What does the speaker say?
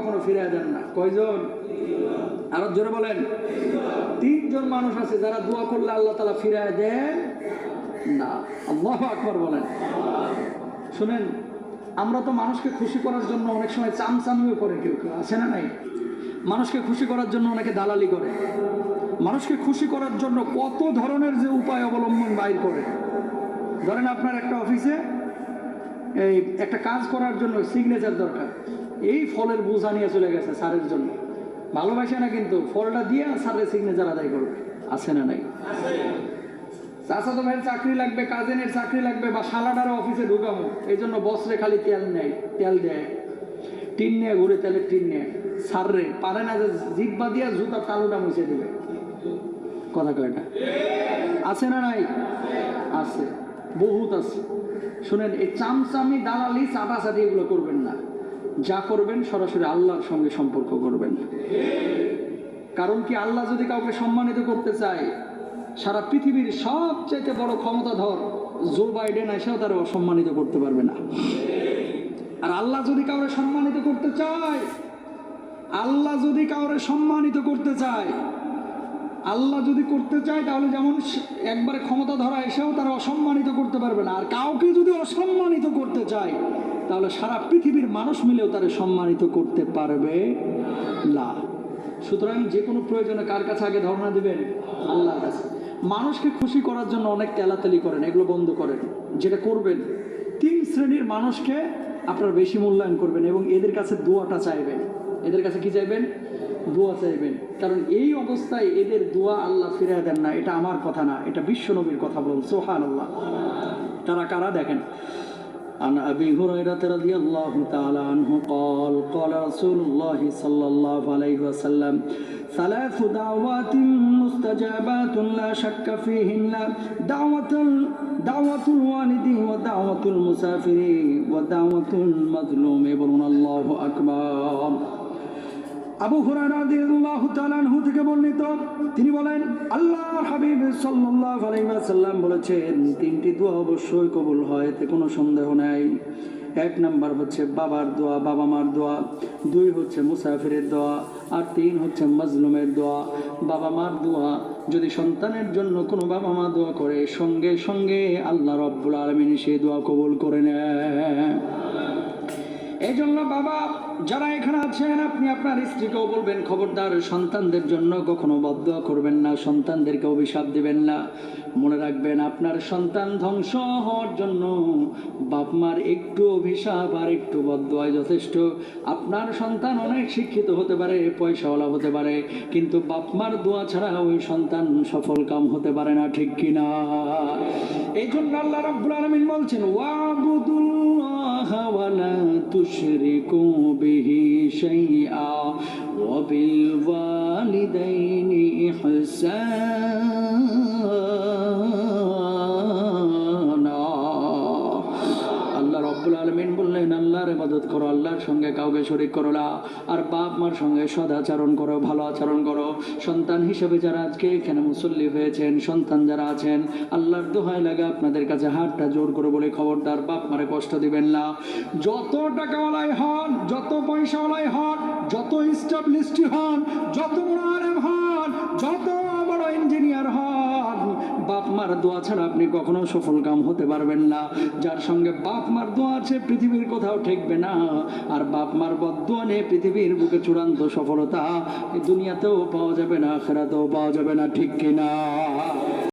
কখনো ফিরে দেন না। কয়জন? আরও জোরে বলেন। তিনজন মানুষ আছে যারা দোয়া করলে আল্লাহ তালা ফিরায় দেন না। আল্লাহ আকবর বলেন। শুনেন, আমরা তো মানুষকে খুশি করার জন্য অনেক সময় চামচামিও করে কেউ কেউ, আছে না নাই? মানুষকে খুশি করার জন্য অনেকে দালালি করে। মানুষকে খুশি করার জন্য কত ধরনের যে উপায় অবলম্বন বাইর করে। ধরেন আপনার একটা অফিসে এই একটা কাজ করার জন্য সিগনেচার দরকার। এই ফলের বোঝা নিয়ে চলে গেছে স্যারের জন্য। ভালোবাসে না কিন্তু, ফলটা দিয়ে স্যারের সিগনেচার আদায় করবে। আছে না নাই? চাচাতো ভাইয়ের চাকরি লাগবে, কাজিনের চাকরি লাগবে বা শালাডারও অফিসে ঢুকাবো এই জন্য বসরে খালি তেল নেয়, তেল দেয়। টিন নিয়ে ঘুরে তেলের টিন নিয়ে। সাররে পারে না যে জিব্বা দিয়া জুতা তালুটা মুছে দিবে। কথা কয়টা আছে না নাই? আছে। বহুত আছে। শুনেন, এই চামচামি, দালালি চাটাচাটি এগুলো করবেন না। যা করবেন সরাসরি আল্লাহর সঙ্গে সম্পর্ক করবেন। কারণ কি আল্লাহ যদি কাউকে সম্মানিত করতে চায়, সারা পৃথিবীর সবচাইতে বড় ক্ষমতাধর জো বাইডেন এসেও তারা অসম্মানিত করতে পারবে না। আর আল্লাহ যদি কাউরে সম্মানিত করতে চায়, আল্লাহ যদি কাউরে সম্মানিত করতে চায় আল্লাহ যদি করতে চায়, তাহলে যেমন একবারে ক্ষমতা ধরা এসেও তারা অসম্মানিত করতে পারবে না। আর কাউকে যদি অসম্মানিত করতে চায়, তাহলে সারা পৃথিবীর মানুষ মিলেও তারা সম্মানিত করতে পারবে না। সুতরাং যে কোনো প্রয়োজনে কার কাছে আগে ধর্ণা দিবেন? আল্লাহর কাছে। মানুষকে খুশি করার জন্য অনেক তেলাতেলি করেন, এগুলো বন্ধ করেন। যেটা করবেন, তিন শ্রেণির মানুষকে আপনারা বেশি মূল্যায়ন করবেন এবং এদের কাছে দোয়াটা চাইবেন। এদের কাছে কি চাইবেন? দোয়া চাইবেন কারণ এই অবস্থায় এদের দোয়া আল্লাহ ফিরে দেন না এটা আমার কথা না এটা বিশ্ব নবীর কথা বলুন সোহান আল্লাহ তারা কারা দেখেন عن أبي هريرة رضي الله تعالى عنه قال قال رسول الله صلى الله عليه وسلم ثلاث دعوات مستجابات لا شك فيهن دعوة دعوة الوالد ودعوة المسافر ودعوة المظلوم يقولون الله أكبر আবু রাদিয়াল্লাহু থেকে বর্ণিত, তিনি বলেন, আল্লাহর হাবিব সাল্লাল্লাহু আলাইহি ওয়াসাল্লাম বলেছেন, তিনটি দোয়া অবশ্যই কবুল হয়, এতে কোনো সন্দেহ নাই। এক নাম্বার হচ্ছে বাবার দোয়া, বাবা মার দোয়া, দুই হচ্ছে মুসাফিরের দোয়া, আর তিন হচ্ছে মজলুমের দোয়া। বাবা মার দোয়া, যদি সন্তানের জন্য কোনো বাবা মা দোয়া করে, সঙ্গে সঙ্গে আল্লাহ রব্বুল আলমিন সেই দোয়া কবুল করে নেয় এই জন্য বাবা যারা এখানে আছেন, আপনি আপনার স্ত্রীকেও বলবেন, খবরদার, সন্তানদের জন্য কখনো বদয়া করবেন না, সন্তানদেরকে অভিশাপ দিবেন না। মনে রাখবেন, আপনার সন্তান ধ্বংস হওয়ার জন্য বাপ মার একটু অভিশাপ আর একটু বদয় যথেষ্ট। আপনার সন্তান অনেক শিক্ষিত হতে পারে, পয়সাওয়ালা হতে পারে, কিন্তু বাপ মার দোয়া ছাড়া ওই সন্তান সফল কাম হতে পারে না, ঠিক কিনা এই জন্য আল্লাহ রব্বুল আলামিন বলছেন, ওয়াবুদুল্লাহ تشركوا به شيئا وبالوالدين إحسانا. ইবাদত করো, আল্লাহর সঙ্গে কাউকে শরিক করো না। আর বাপ মার সঙ্গে সদাচরণ করো, ভালো আচরণ করো। সন্তান হিসেবে যারা আজকে এখানে মুসল্লি হয়েছেন, সন্তান যারা আছেন, আল্লাহর দোহাই লাগে আপনাদের কাছে হাতটা জোর করে বলে খবরদার, বাপ মারে কষ্ট দিবেন না। যত টাকাওয়ালাই হন, যত পয়সাওয়ালাই হন, যত স্টাবলিশড হন, যত বড় হন, যত মার দোয়া ছাড়া আপনি কখনো সফল কাম হতে পারবেন না। যার সঙ্গে বাপ মার দোয়া আছে, পৃথিবীর কোথাও ঠেকবে না। আর বাপ মার বদোয়া নিয়ে পৃথিবীর বুকে চূড়ান্ত সফলতা দুনিয়াতেও পাওয়া যাবে না খেরাতেও পাওয়া যাবে না, ঠিক কিনা?